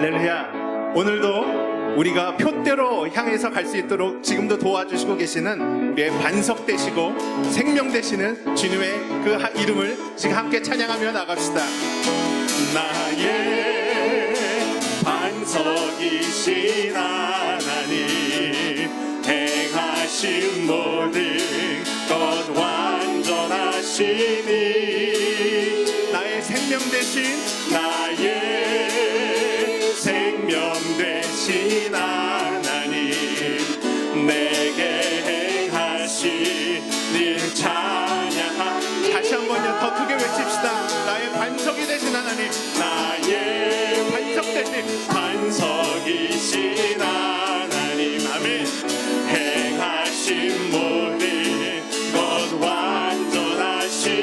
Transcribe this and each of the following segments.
할렐루야. 오늘도 우리가 표대로 향해서 갈 수 있도록 지금도 도와주시고 계시는 우리의 반석 되시고 생명 되시는 주님의 그 하- 이름을 지금 함께 찬양하며 나갑시다. 나의 반석이신 하나님 행하신 모든 것 완전하시니 나의 생명 대신 나의 아멘 행하신 모든 것 완전하시니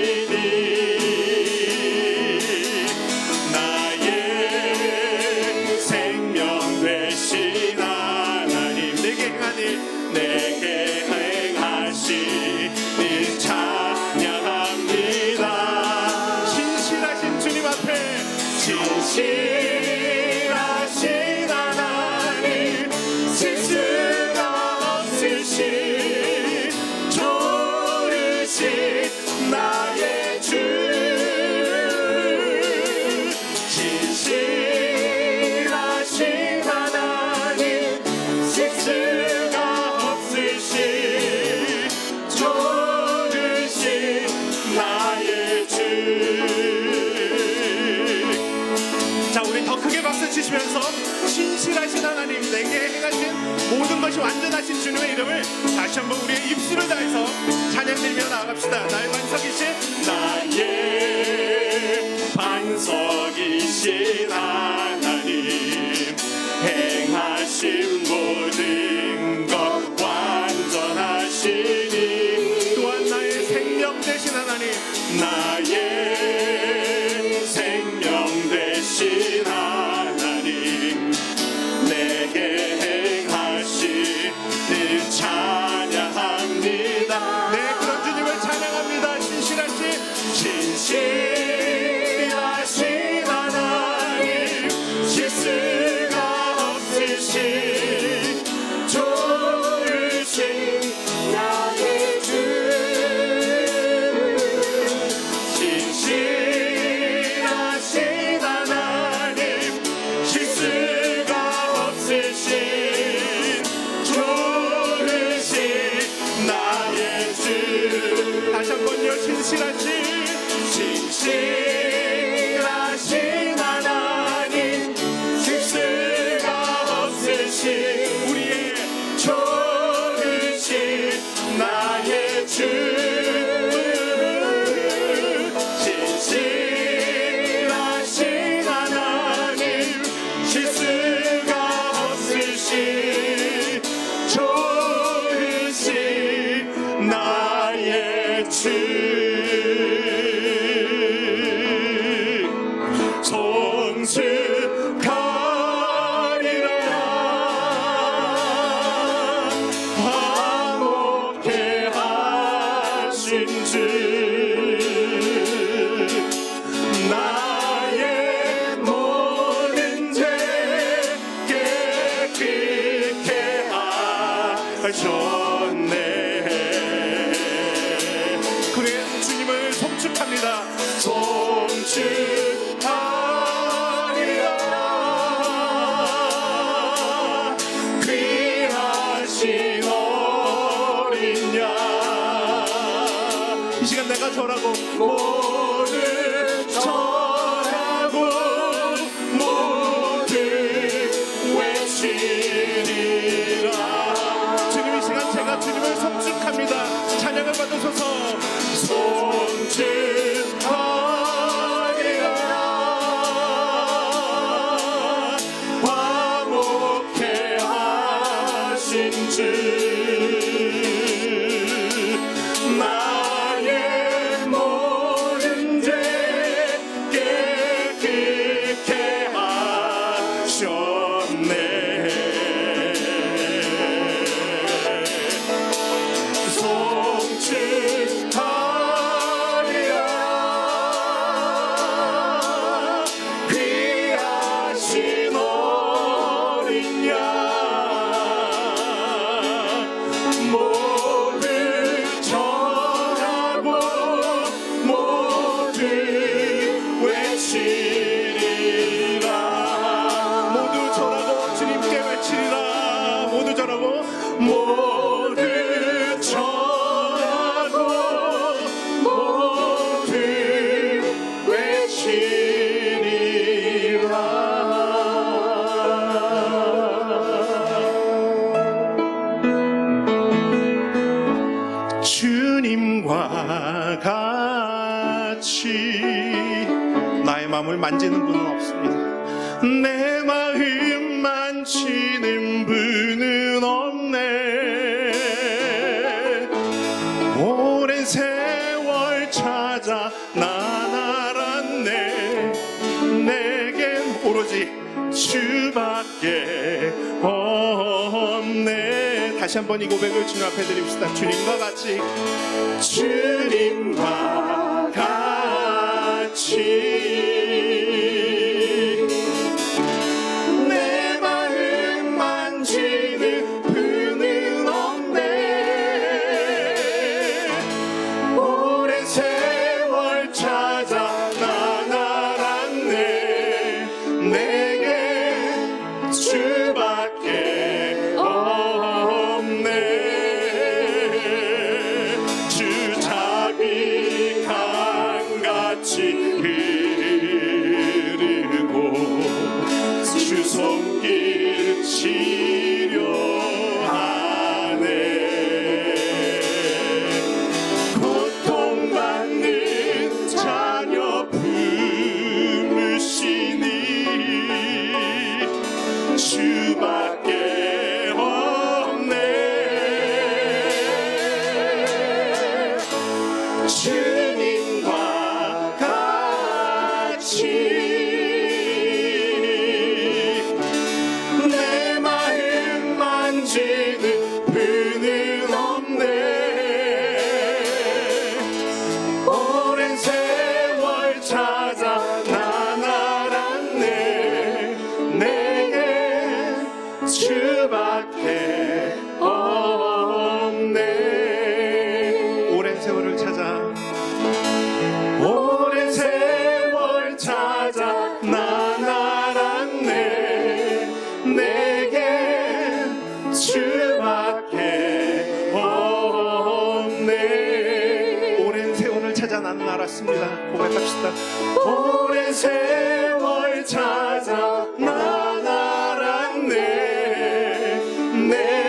나의 생명 되신 하나님 내게 일 내게 행하신 일 찬양합니다. 신실하신 주님 앞에 신실 크게 박수 치시면서 신실하신 하나님 내게 행하신 모든 것이 완전하신 주님의 이름을 다시 한번 우리의 입술을 다해서 찬양드리며 나아갑시다. 나의 반석이신 나의 반석이신 하나님 see. special. 마음을 만지는 분은 없습니다. 내 마음 만지는 분은 없네. 오랜 세월 찾아 난 알았네. 내겐 오로지 주밖에 없네. 다시 한번 이 고백을 주님 앞에 드립시다. 주님과 같이 주님과 같이 주 손길 치료하네. 고통받는 자녀 부르시니 주밖에 없네. 주님과 같이 세월을 찾아. 오랜 세월 찾아 난 알았네. 내게 주밖에 없네. 오랜 세월을 찾아 나는 알았습니다. 고백합시다. 오랜 세월 찾아 난 알았네. 내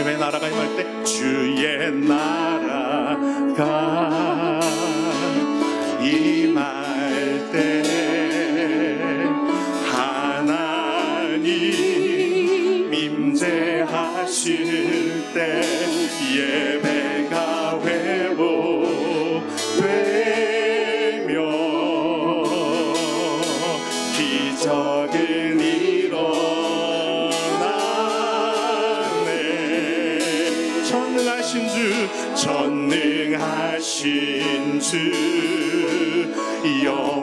주님의 나라가 임할 때 주의 나라가 임할 때 하나님 임재하실 때 예배가 회복되며 기적은 전능하신 주영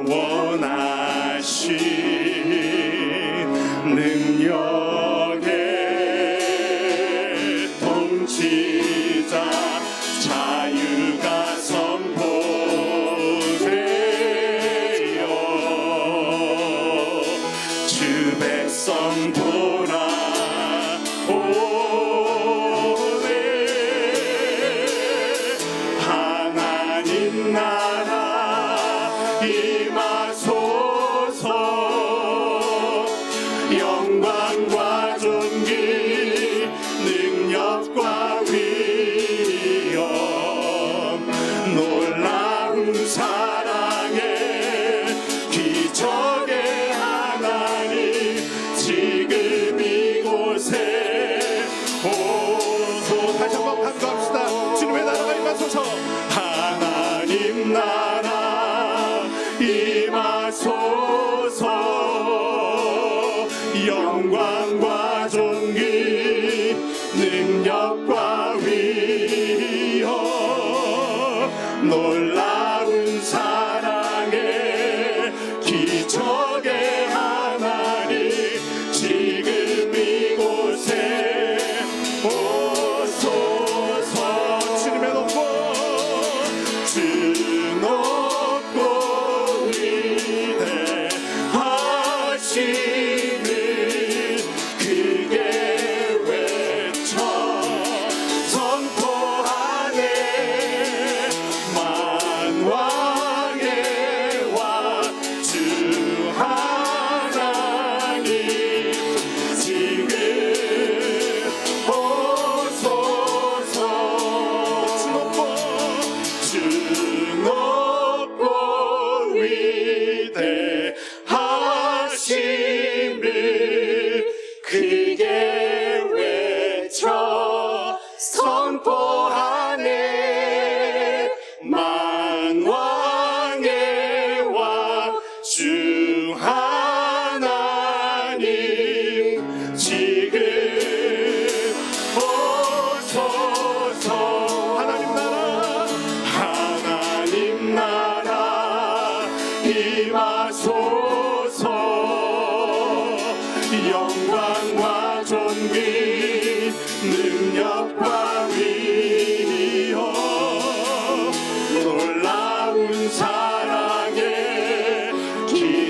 영광과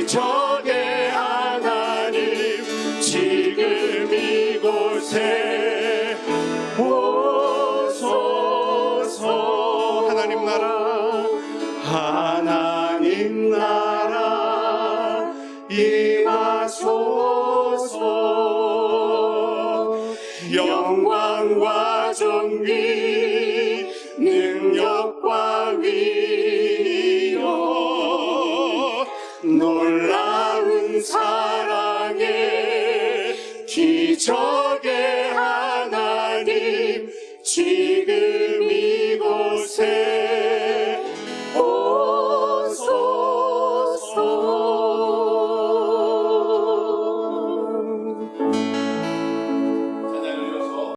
적의 하나님 지금 이곳에